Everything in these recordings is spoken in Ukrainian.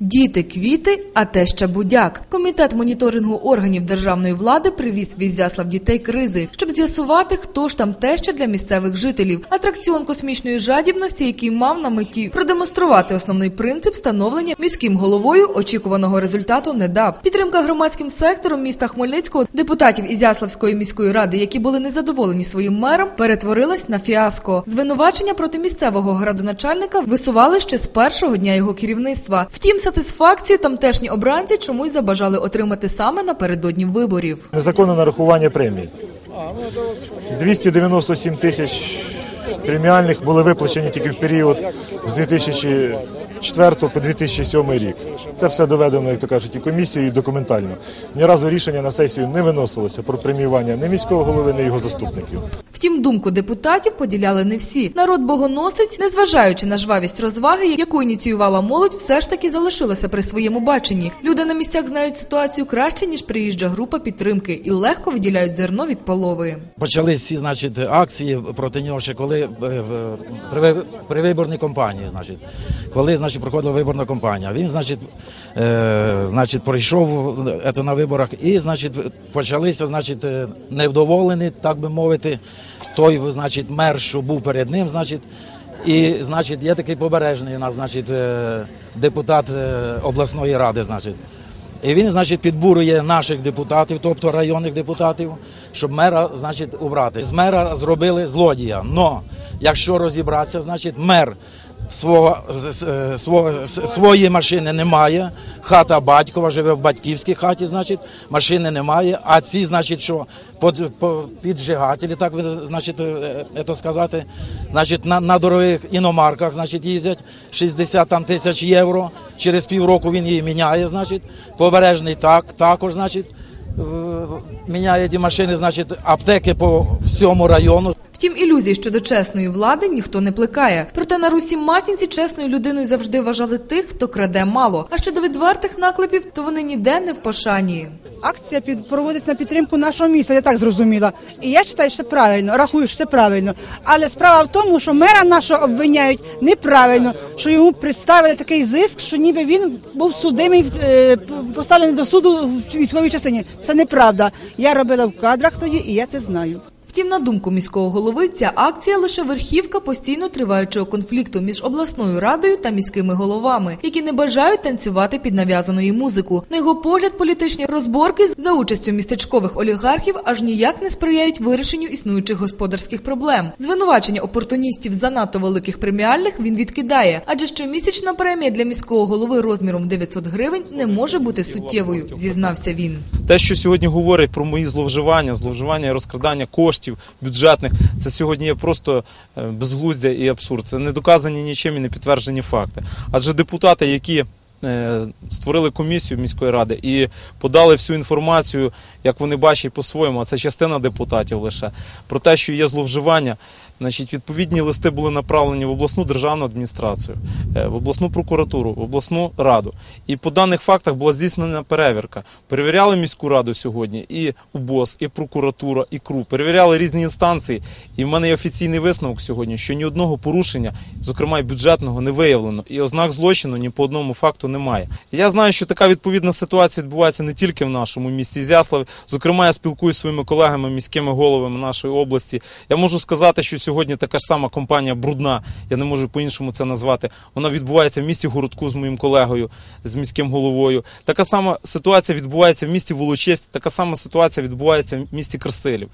Діти, квіти, а те ще будяк. Комітет моніторингу органів державної влади привіз в Ізяслав дітей кризи, щоб з'ясувати, хто ж там теща для місцевих жителів. Атракціон космічної жадібності, який мав на меті продемонструвати основний принцип встановлення міським головою очікуваного результату не дав. Підтримка громадським сектором міста Хмельницького депутатів Ізяславської міської ради, які були незадоволені своїм мером, перетворилась на фіаско. Звинувачення проти місцевого градоначальника висували ще з першого дня його керівництва. Втім, сатисфакцію тамтешні обранці чомусь забажали отримати саме напередодні виборів. Незаконне нарахування премій. 297 тисяч преміальних були виплачені тільки в період з 2004 по 2007 рік. Це все доведено, як то кажуть, і комісією, і документально. Ні разу рішення на сесію не виносилося про преміювання ні міського голови, ні його заступників. Втім, думку депутатів поділяли не всі. Народ богоносець, незважаючи на жвавість розваги, яку ініціювала молодь, все ж таки залишилася при своєму баченні. Люди на місцях знають ситуацію краще ніж приїжджа група підтримки і легко виділяють зерно від полови. Почались всі, значить, акції проти нього ще коли е, в- при, при виборній кампанії, значить, коли, значить, проходила виборна кампанія. Він, значить, е, значить, пройшов це на виборах і, значить, почалися, значить, е, невдоволені, так би мовити, той, значить, мер, що був перед ним, значить, і, значить, є такий побережний у нас, значить, е, депутат е, обласної ради, значить. І він, значить, підбурює наших депутатів, тобто районних депутатів, щоб мера, значить, убрати. З мера зробили злодія. Но якщо розібратися, значить, мер свого, з- свого, с- своєї машини немає. Хата батькова живе в батьківській хаті, значить, машини немає. А ці, значить, що под, по, піджигателі, так значить, е, е, це сказати, значить, на, на дорогих іномарках, значить, їздять 60 там, тисяч євро. Через півроку він її міняє, значить, побережний так, також, значить, міняє ті машини, значить, аптеки по всьому району. Втім, ілюзій щодо чесної влади ніхто не плекає. Проте на Русі матінці чесною людиною завжди вважали тих, хто краде мало. А щодо відвертих наклепів, то вони ніде не в пошані. Акція під проводиться на підтримку нашого міста, я так зрозуміла. І я вважаю, що це правильно, рахую, що це правильно. Але справа в тому, що мера нашого обвиняють неправильно, що йому представили такий зиск, що ніби він був судимий, е, поставлений до суду в військовій частині. Це неправда. Я робила в кадрах тоді, і я це знаю. Втім, на думку міського голови, ця акція лише верхівка постійно триваючого конфлікту між обласною радою та міськими головами, які не бажають танцювати під нав'язану музику. На його погляд, політичні розборки за участю містечкових олігархів аж ніяк не сприяють вирішенню існуючих господарських проблем. Звинувачення опортуністів занадто великих преміальних він відкидає, адже щомісячна премія для міського голови розміром 900 гривень не може бути суттєвою, зізнався він. Те, що сьогодні говорять про мої зловживання, зловживання і розкрадання коштів бюджетних, це сьогодні є просто е, безглуздя і абсурд. Це не доказані нічим і не підтверджені факти. Адже депутати, які е, створили комісію міської ради і подали всю інформацію, як вони бачать по-своєму, а це частина депутатів лише про те, що є зловживання. Значить, відповідні листи були направлені в обласну державну адміністрацію, е, в обласну прокуратуру, в обласну раду. І по даних фактах була здійснена перевірка. Перевіряли міську раду сьогодні, і УБОС, і прокуратура, і КРУ. Перевіряли різні інстанції. І в мене є офіційний висновок сьогодні, що ні одного порушення, зокрема й бюджетного, не виявлено. І ознак злочину ні по одному факту немає. Я знаю, що така відповідна ситуація відбувається не тільки в нашому місті Зяслав. Зокрема, я спілкуюся зі своїми колегами, міськими головами нашої області. Я можу сказати, що сьогодні така ж сама компанія брудна, я не можу по-іншому це назвати. Вона відбувається в місті Городку з моїм колегою, з міським головою. Така сама ситуація відбувається в місті Волочиськ, така сама ситуація відбувається в місті Красилів.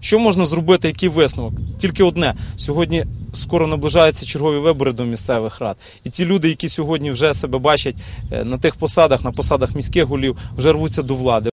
Що можна зробити, який висновок? Тільки одне: сьогодні скоро наближаються чергові вибори до місцевих рад. І ті люди, які сьогодні вже себе бачать е, на тих посадах, на посадах міських голів, вже рвуться до влади.